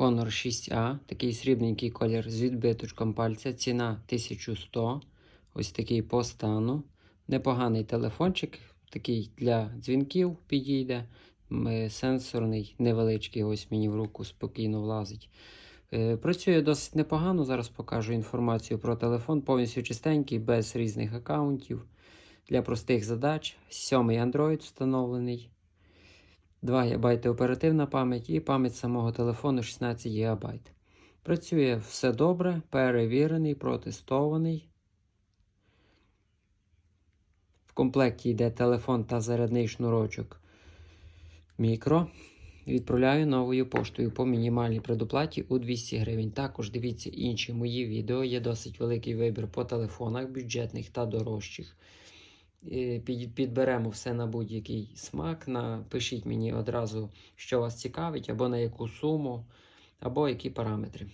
Honor 6A, такий срібненький колір з відбиточком пальця. Ціна 1100. Ось такий по стану. Непоганий телефончик, такий для дзвінків підійде. Е, Сенсорний, невеличкий, ось мені в руку спокійно влазить. Е, Працює досить непогано. Зараз покажу інформацію про телефон. Повністю чистенький, без різних аккаунтів. Для простих задач. Сьомий Android встановлений. 2 ГБ оперативна пам'ять і пам'ять самого телефону 16 ГБ. Працює все добре, перевірений, протестований. В комплекті йде телефон та зарядний шнурочок мікро. Відправляю новою поштою по мінімальній предоплаті у 200 гривень. Також дивіться інші мої відео. Є досить великий вибір по телефонах, бюджетних та дорожчих. Е, під- Підберемо все на будь-який смак. Напишіть мені одразу, що вас цікавить, або на яку суму, або які параметри.